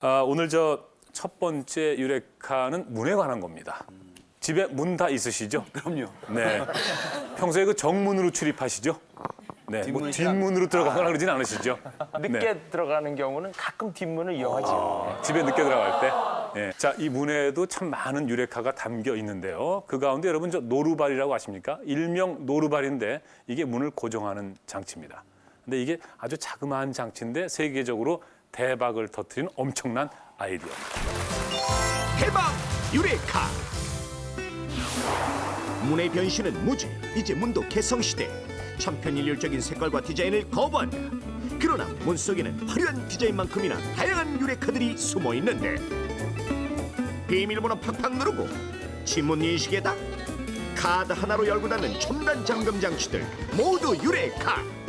아, 오늘 저 첫 번째 유레카는 문에 관한 겁니다. 집에 문 다 있으시죠? 그럼요. 네. 평소에 그 정문으로 출입하시죠? 네. 뭐 뒷문이 뒷문으로 들어가거나 그러진 않으시죠? 늦게 네. 들어가는 경우는 가끔 뒷문을 이용하지요. 집에 늦게 들어갈 때. 예. 자, 이 문에도 참 많은 유레카가 담겨 있는데요. 그 가운데 여러분 저 노루발이라고 아십니까? 일명 노루발인데 이게 문을 고정하는 장치입니다. 근데 이게 아주 자그마한 장치인데 세계적으로 대박을 터뜨린 엄청난 아이디어. 대박 유레카. 문의 변신은 무죄 이제 문도 개성시대. 천편일률적인 색깔과 디자인을 거부한다. 그러나 문 속에는 화려한 디자인만큼이나 다양한 유레카들이 숨어 있는데. 비밀번호 팍팍 누르고 지문 인식에다 카드 하나로 열고 닫는 첨단 잠금 장치들 모두 유레카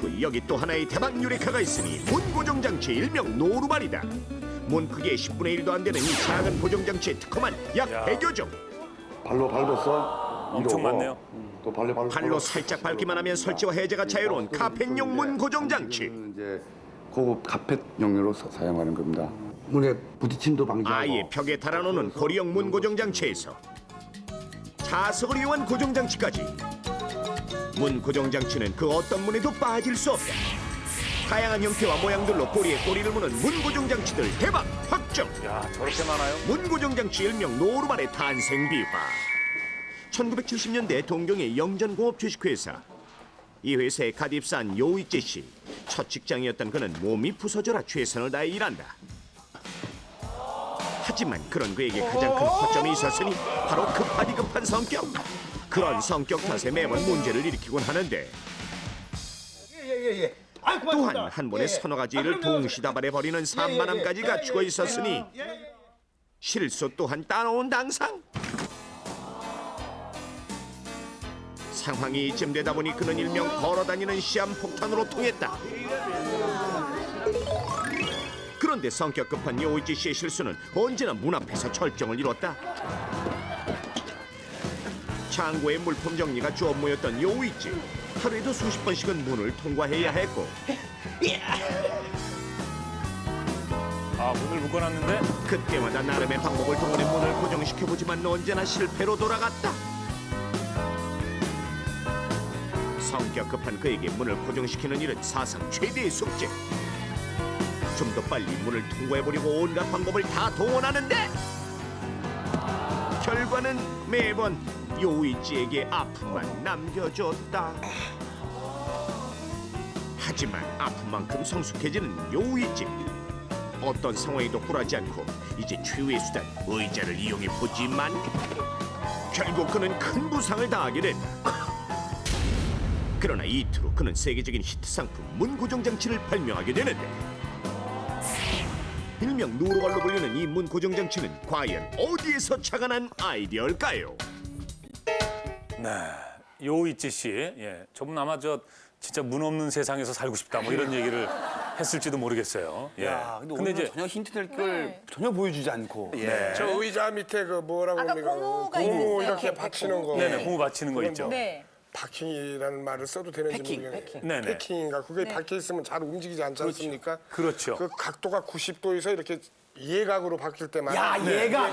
그리고 여기 또 하나의 대박 유레카가 있으니 문 고정 장치 일명 노루발이다 문 크기의 10분의 1도 안 되는 이 작은 고정 장치에 특허만 약 야. 100여 종 발로 밟았어. 엄청 이러고. 많네요. 또 발로 밟고. 발로 살짝 밟기만 하면 설치와 해제가 자유로운 카펫용 문 고정 장치 이제 고급 카펫 용료로 사- 사용하는 겁니다. 문에 부딪힘도 방지하고. 아예 벽에 달아놓는 고리형 문 고정 장치에서 자석을 이용한 고정 장치까지 문 고정 장치는 그 어떤 문에도 빠질 수 없다. 다양한 형태와 모양들로 꼬리에 꼬리를 무는 문 고정 장치들 대박 확정. 야, 저렇게 많아요? 문 고정 장치 일명 노루발의 탄생 비화. 1970년대 동경의 영전공업 주식회사. 이 회사에 갓 입사한 요이재 씨. 첫 직장이었던 그는 몸이 부서져라 최선을 다해 일한다. 하지만 그런 그에게 가장 큰 허점이 있었으니 바로 급하디 급한 성격. 그런 성격 탓에 매번 문제를 일으키곤 하는데 예예예. 아, 또한 한 번에 서너 가지 일을 동시다발해 버리는 산만함까지 갖추고 있었으니 실수 또한 따놓은 당상. 상황이 이쯤 되다 보니 그는 일명 걸어다니는 시한폭탄으로 통했다. 그런데 성격 급한 요이지 씨의 실수는 언제나 문 앞에서 절정을 이뤘다. 창고의 물품 정리가 주 업무였던 요이지. 하루에도 수십 번씩은 문을 통과해야 했고 아, 문을 묶어놨는데 그때마다 나름의 방법을 동원해 문을 고정시켜보지만 언제나 실패로 돌아갔다. 성격 급한 그에게 문을 고정시키는 일은 사상 최대의 숙제. 좀 더 빨리 문을 통과해보려고 온갖 방법을 다 동원하는데 결과는 매번 요이지에게 아픔만 남겨줬다. 하지만 아픔만큼 성숙해지는 요이지. 어떤 상황에도 굴하지 않고 이제 최후의 수단 의자를 이용해 보지만 결국 그는 큰 부상을 당하게 된다. 그러나 이틀 후 그는 세계적인 히트 상품 문 고정 장치를 발명하게 되는데 일명 노루발로 불리는 이 문 고정 장치는 과연 어디에서 착안한 아이디어일까요? 네. 요이치 씨. 예. 저분 아마 저 진짜 문 없는 세상에서 살고 싶다 뭐 이런 얘기를 했을지도 모르겠어요. 예. 야, 근데, 오늘 전혀 힌트 될걸 전혀 보여주지 않고. 네. 저 의자 밑에 그 뭐라고 아까 합니까? 고무가 고무 있었어요. 이렇게 이렇게 받치는 거. 네네, 고무 받치는 거 있죠. 뭐 네. 파킹이라는 말을 써도 되는지 패킹, 모르겠네요. 패킹. 네네. 패킹인가? 그게 박혀 있으면 잘 움직이지 않지 않습니까? 그렇죠. 그 각도가 90도에서 이렇게 예각으로 바뀔 때마다 야, 얘가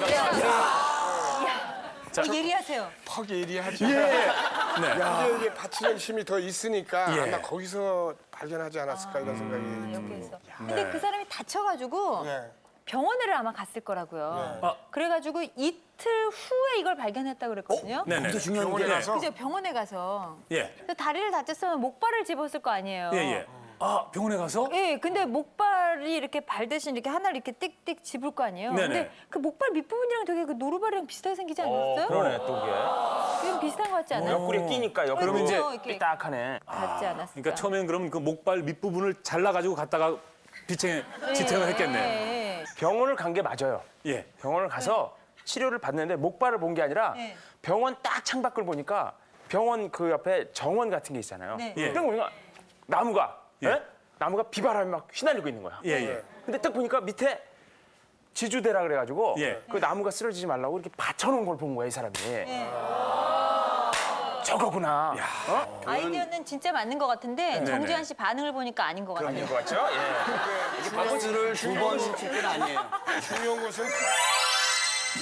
자, 어, 예리하세요. 퍽 예리하지. 네. 이게 이게 받치는 힘이 더 있으니까 예. 아마 거기서 발견하지 않았을까 이런 생각이 여기에서. 듭니다. 근데 그 사람이 다쳐가지고 네. 병원을 아마 갔을 거라고요. 아. 그래가지고 이틀 후에 이걸 발견했다 그랬거든요. 네네. 또 중요한 병원에 게 가서 그죠 병원에 가서. 예. 그래서 다리를 다쳤으면 목발을 집었을 거 아니에요. 예, 예. 아, 병원에 가서 예, 근데 목발이 이렇게 발 대신 이렇게 하나를 이렇게 띡띡 집을 거 아니에요. 네네. 근데 그 목발 밑부분이랑 되게 그 노루발이랑 비슷하게 생기지 않았어요? 그러네 또 그게. 그게 비슷한 것 같지 않아요? 옆구리에 끼니까 옆구리 그러면 이제 이제 삐딱하네. 닿지 않았어요. 그러니까 처음엔 그럼 그 목발 밑부분을 잘라가지고 갔다가 비청에 지탱을 했겠네요. 예, 예. 병원을 간 게 맞아요. 예. 병원을 가서 치료를 받는데 목발을 본 게 아니라 네. 병원 딱 창밖을 보니까 병원 그 옆에 정원 같은 게 있잖아요. 네. 예. 딱 보니까 나무가 예. 예? 나무가 비바람에 막 휘날리고 있는 거야. 예, 예. 근데 딱 보니까 밑에 지주대라 그래가지고 예. 그 나무가 쓰러지지 말라고 이렇게 받쳐놓은 걸 본 거야 이 사람이. 저거구나. 아이디어는 진짜 맞는 것 같은데 정지현 씨 반응을 보니까 아닌 것 같아요. 아닌 것 같죠? 예. 박스를 두번칠 때는 아니에요. 중요한 것은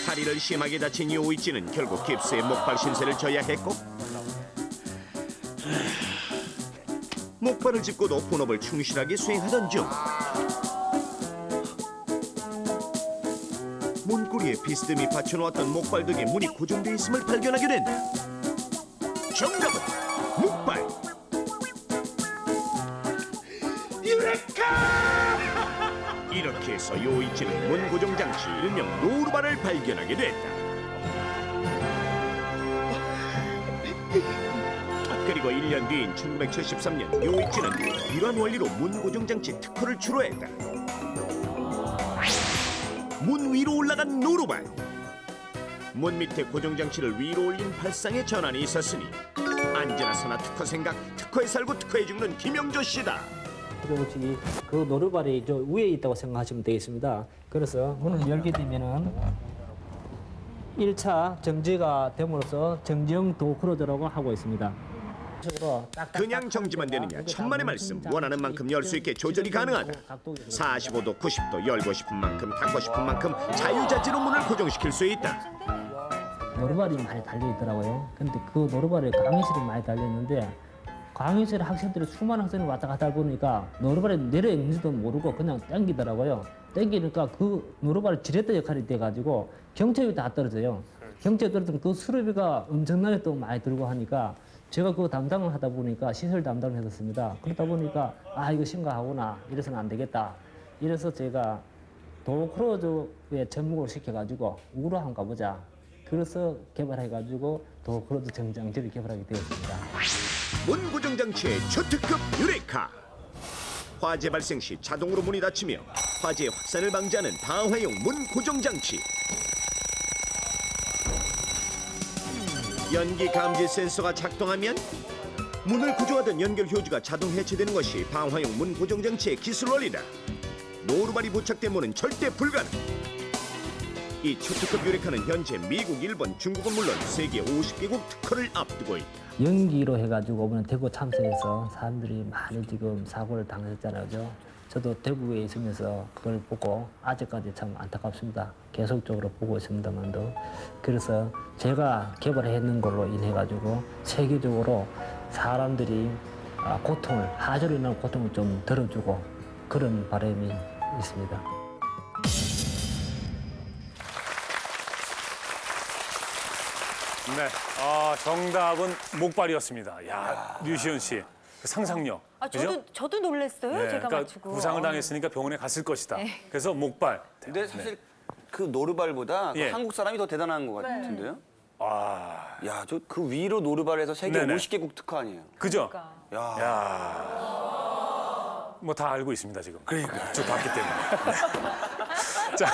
다리를 심하게 다친 요이치는 결국 깁스의 목발 신세를 져야 했고 목발을 짚고도 본업을 충실하게 수행하던 중. 문고리에 비스듬히 받쳐놓았던 목발등에 문이 고정돼 있음을 발견하게 된다 정답은 목발. 유레카! 이렇게 해서 요이치는 문 고정 장치 일명 노루발을 발견하게 됐다 년 뒤인 1973년 요이치는 이러한 원리로 문 고정 장치 특허를 출원했다 문 위로 올라간 노루발 문 밑에 고정 장치를 위로 올린 발상의 전환이 있었으니 안지나 서나 특허 생각 특허에 살고 특허에 죽는 김영조 씨다 그 노루발이 저 위에 있다고 생각하시면 되겠습니다. 그래서 문을 열게 되면은 1차 정지가 됨으로써 정지형 도크로즈라고 하고 있습니다. 식으로 그냥 정지만 되느냐 천만의 말씀 원하는 만큼 열 수 있게 조절이 가능하다 45도 90도 열고 싶은 만큼 닫고 싶은 만큼 자유자재로 문을 고정시킬 수 있다 노루발이 많이 달려 있더라고요. 근데 그 노루발에 강의실이 많이 달려 있는데 강의실 학생들이 수많은 학생을 왔다 갔다 보니까 노루발에 내려 있는지도 모르고 그냥 땡기더라고요. 땡기니까 그 노루발 지렛대 역할이 돼가지고 경첩이 다 떨어져요. 경첩이 떨어지면 그 수리비가 엄청나게 또 많이 들고 하니까 제가 그 담당을 하다 보니까 시설 담당을 했었습니다. 그러다 보니까 아 이거 심각하구나 이래서는 안 되겠다. 이래서 제가 도크로즈에 접목을 시켜가지고 우로 한번 가보자. 그래서 개발해가지고 도크로즈 정장지를 개발하게 되었습니다. 문 고정 장치의 초특급 유레카 화재 발생 시 자동으로 문이 닫히며 화재 확산을 방지하는 방화용 문 고정 장치 연기 감지 센서가 작동하면 문을 구조하던 연결 효주가 자동 해체되는 것이 방화용 문 고정 장치의 기술 원리다 노루발이 부착된 문은 절대 불가능 이 초특급 유레카는 현재 미국, 일본, 중국은 물론 세계 50개국 특허를 앞두고 있다 연기로 해가지고 이번에 대구 참사에서 사람들이 많이 지금 사고를 당했잖아요. 그죠? 저도 대구에 있으면서 그걸 보고 아직까지 참 안타깝습니다. 계속적으로 보고 있습니다만도. 그래서 제가 개발했는 걸로 인해 가지고 세계적으로 사람들이 아, 고통을, 하저로 인한 고통을 좀 덜어주고 그런 바람이 있습니다. 네, 아, 정답은 목발이었습니다. 야, 류시연 씨. 그 상상력. 아, 그죠? 저도 저도 놀랐어요. 네, 제가 그러니까 맞추고. 부상을 당했으니까 병원에 갔을 것이다. 네. 그래서 목발. 근데 사실 그 노르발보다 그 예. 한국 사람이 더 대단한 것 같은데요? 아, 야, 저 그 위로 노르발에서 세계 네네. 50개국 특허 아니에요? 그죠? 그러니까. 야, 야. 뭐 다 알고 있습니다, 지금. 그러니까. 쭉 봤기 때문에. 네. 자,